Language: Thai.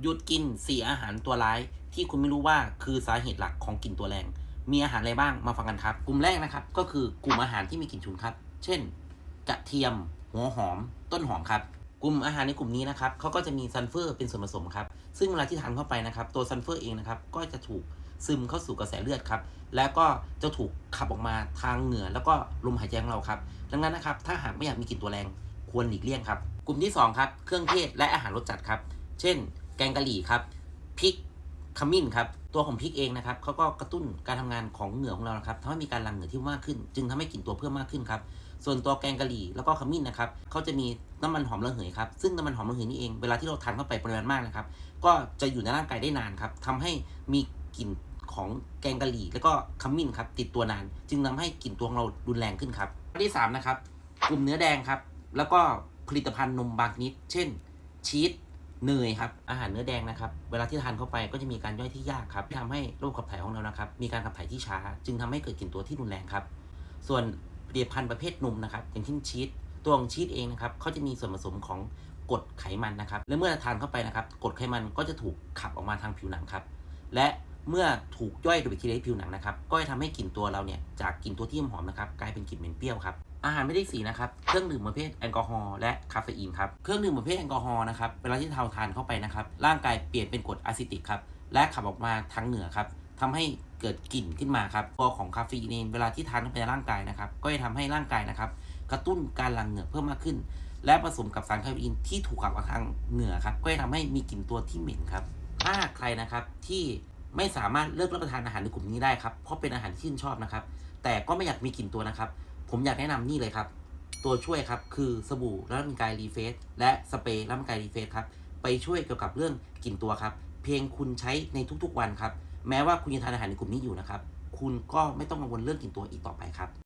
หยุดกินสี่อาหารตัวร้ายที่คุณไม่รู้ว่าคือสาเหตุหลักของกลิ่นตัวแรง มีอาหารอะไรบ้างมาฟังกันครับ กลุ่มแรกนะครับก็คือกลุ่มอาหารที่มีกลิ่นฉุนครับ เช่น กระเทียม หัวหอม ต้นหอมครับ กลุ่มอาหารในกลุ่มนี้นะครับเขาก็จะมีซัลเฟอร์เป็นส่วนผสมครับ ซึ่งเวลาที่ทานเข้าไปนะครับ ตัวซัลเฟอร์เองนะครับก็จะถูกซึมเข้าสู่กระแสเลือดครับ แล้วก็จะถูกขับออกมาทางเหงื่อแล้วก็ลมหายใจของเราครับ ดังนั้นนะครับ ถ้าหากไม่อยากมีกลิ่นตัวแรง ควรหลีกเลี่ยงครับ กลุ่มที่สองครับ เครื่องเทศและอาหารรสจัดครับ เช่น แกงกะหรี่ครับพริกขมิ้นครับตัวของพริกเองนะครับเขาก็กระตุ้นการทำงานของเหงื่อของเรานะครับทำให้มีการหลั่งเหงื่อที่มากขึ้น จึงทำให้กลิ่นตัวเพิ่มมากขึ้นครับส่วนตัวแกงกะหรี่แล้วก็ขมิ้นนะครับเขาจะมีน้ำมันหอมระเหยครับซึ่งน้ำมันหอมระเหยนี่เองเวลาที่เราทานเข้าไปปริมาณมากนะครับก็จะอยู่ในร่างกายได้นานครับทำให้มีกลิ่นของแกงกะหรี่แล้วก็ขมิ้นครับติดตัวนาน จึงทำให้กลิ่นตัวของเรารุนแรงขึ้นครับข้อที่สามนะครับกลุ่มเนื้อแดงครับแล้วก็ผลิตภัณฑ์นมบางชนิด เช่นชีส เนยครับอาหารเนื้อแดงนะครับเวลาที่ทานเข้าไปก็จะมีการย่อยที่ยากครับที่ทำให้ระบบขับถ่ายของเรานะครับมีการขับถ่ายที่ช้า จึงทำให้เกิดกลิ่นตัวที่รุนแรงครับ ส่วนผลิตภัณฑ์ประเภทนมนะครับอย่างเช่นชีสตัวของชีสเองนะครับเขาจะมีส่วนผสมของกรดไขมันนะครับและเมื่อทานเข้าไปนะครับกรดไขมันก็จะถูกขับออกมาทางผิวหนังครับ และ เมื่อถูกย่อยโดยแบคทีเรียผิวหนังนะครับก็จะทำให้กลิ่นตัวเราเนี่ยจากกลิ่นตัวที่หอมๆนะครับกลายเป็นกลิ่นเหม็นเปรี้ยวครับอาหารไม่ได้สีนะครับ เครื่องดื่มประเภทแอลกอฮอล์และคาเฟอีนครับ เครื่องดื่มประเภทแอลกอฮอล์นะครับ เวลาที่เราทานเข้าไปนะครับ ร่างกายเปลี่ยนเป็นกรดอะซิติกครับ และขับออกมาทางเหงื่อครับทำให้เกิดกลิ่นขึ้นมาครับ ตัวของคาเฟอีนเวลาที่ทานเข้าไปในร่างกายนะครับ ก็จะทำให้ร่างกายนะครับ กระตุ้นการหลั่งเหงื่อเพิ่มมากขึ้น และผสมกับสารคาเฟอีนที่ถูกขับออกทางเหงื่อครับ ก็จะทำให้มีกลิ่นตัวที่เหม็นครับ ถ้าใครนะครับที่ ไม่สามารถเลิกรับประทานอาหารในกลุ่มนี้ได้ครับ เพราะเป็นอาหารที่ชื่นชอบนะครับ แต่ก็ไม่อยากมีกลิ่นตัวนะครับ ผมอยากแนะนำนี่เลยครับ ตัวช่วยครับคือสบู่แล้วมีกายรีเฟสและสเปรย์แล้วมีกายรีเฟสครับ ไปช่วยเกี่ยวกับเรื่องกลิ่นตัวครับ เพียงคุณใช้ในทุกๆวันครับ แม้ว่าคุณจะทานอาหารในกลุ่มนี้อยู่นะครับ คุณก็ไม่ต้องกังวลเรื่องกลิ่นตัวอีกต่อไปครับ